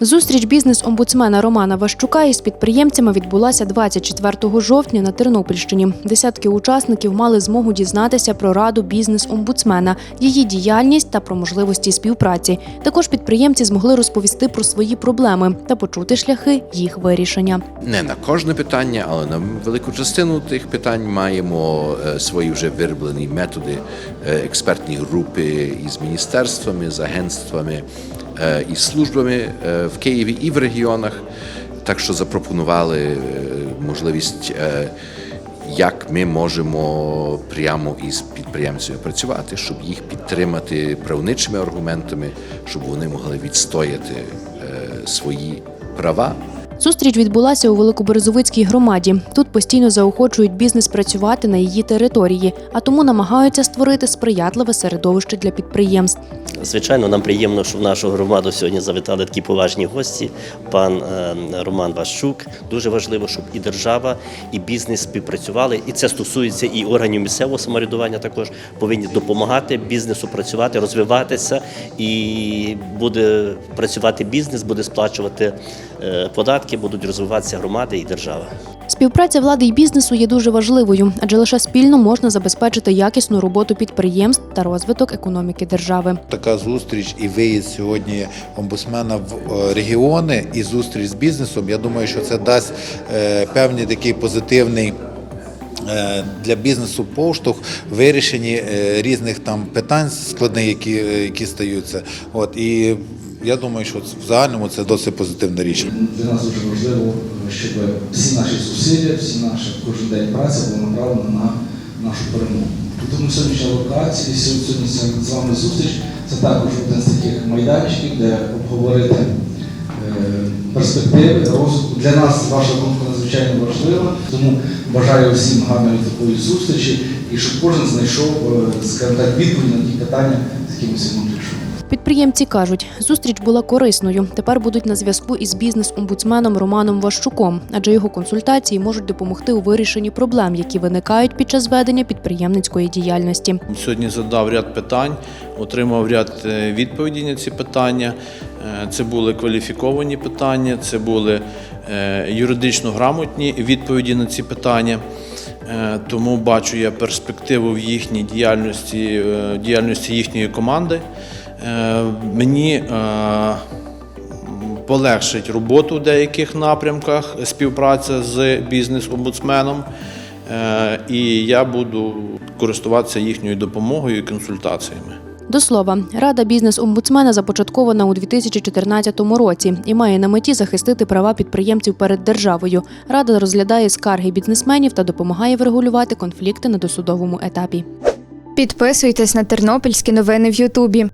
Зустріч бізнес-омбудсмена Романа Ващука із підприємцями відбулася 24 жовтня на Тернопільщині. Десятки учасників мали змогу дізнатися про раду бізнес-омбудсмена, її діяльність та про можливості співпраці. Також підприємці змогли розповісти про свої проблеми та почути шляхи їх вирішення. Не на кожне питання, але на велику частину тих питань маємо е, свої вже вироблені методи, е, експертні групи із міністерствами, з агентствами і службами е, в Києві і в регіонах. Так що запропонували е, можливість, е, як ми можемо прямо із підприємцями працювати, щоб їх підтримати правничими аргументами, щоб вони могли відстояти е, свої права. Зустріч відбулася у Великоберезовицькій громаді. Тут постійно заохочують бізнес працювати на її території, а тому намагаються створити сприятливе середовище для підприємств. Звичайно, нам приємно, що в нашу громаду сьогодні завітали такі поважні гості. Пан е, Роман Ващук. Дуже важливо, щоб і держава, і бізнес співпрацювали. І це стосується і органів місцевого самоврядування. Також повинні допомагати бізнесу працювати, розвиватися. І буде працювати бізнес, буде сплачувати е, податки, будуть розвиватися громади і держава. Співпраця влади і бізнесу є дуже важливою, адже лише спільно можна забезпечити якісну роботу підприємств та розвиток економіки держави. Така зустріч і виїзд сьогодні омбудсмена в е, регіони і зустріч з бізнесом. Я думаю, що це дасть е, певний такий позитивний. е, Для бізнесу поштовх в вирішенні е, різних там питань складних, які, які стаються. От і я думаю, що в загальному це досить позитивне рішення. Для нас дуже важливо, щоб всі наші зусилля, всі наша кожен день праця була направлена на нашу перемогу. Тому сьогоднішня локація, сьогодні з вами зустріч це також один з таких майданчиків, де обговорити е, перспективи розвитку. Для нас ваша думка надзвичайно важлива, тому бажаю всім гарної такої зустрічі і щоб кожен знайшов, е, скажімо так, відповідь на ті питання, з якими сьогодні прийшов. Підприємці кажуть, зустріч була корисною. Тепер будуть на зв'язку із бізнес-омбудсменом Романом Ващуком, адже його консультації можуть допомогти у вирішенні проблем, які виникають під час ведення підприємницької діяльності. Сьогодні задав ряд питань, отримав ряд е, відповідей на ці питання. Е, Це були кваліфіковані питання, це були е, юридично грамотні відповіді на ці питання. Тому бачу я перспективу в їхній діяльності, діяльності їхньої команди. Е, Мені е, полегшить роботу в деяких напрямках, співпраця з бізнес-омбудсменом. Е, І я буду користуватися їхньою допомогою і консультаціями. До слова, рада бізнес-омбудсмена започаткована у 2014 році і має на меті захистити права підприємців перед державою. Рада розглядає скарги бізнесменів та допомагає врегулювати конфлікти на досудовому етапі. Підписуйтесь на тернопільські новини в Ютубі.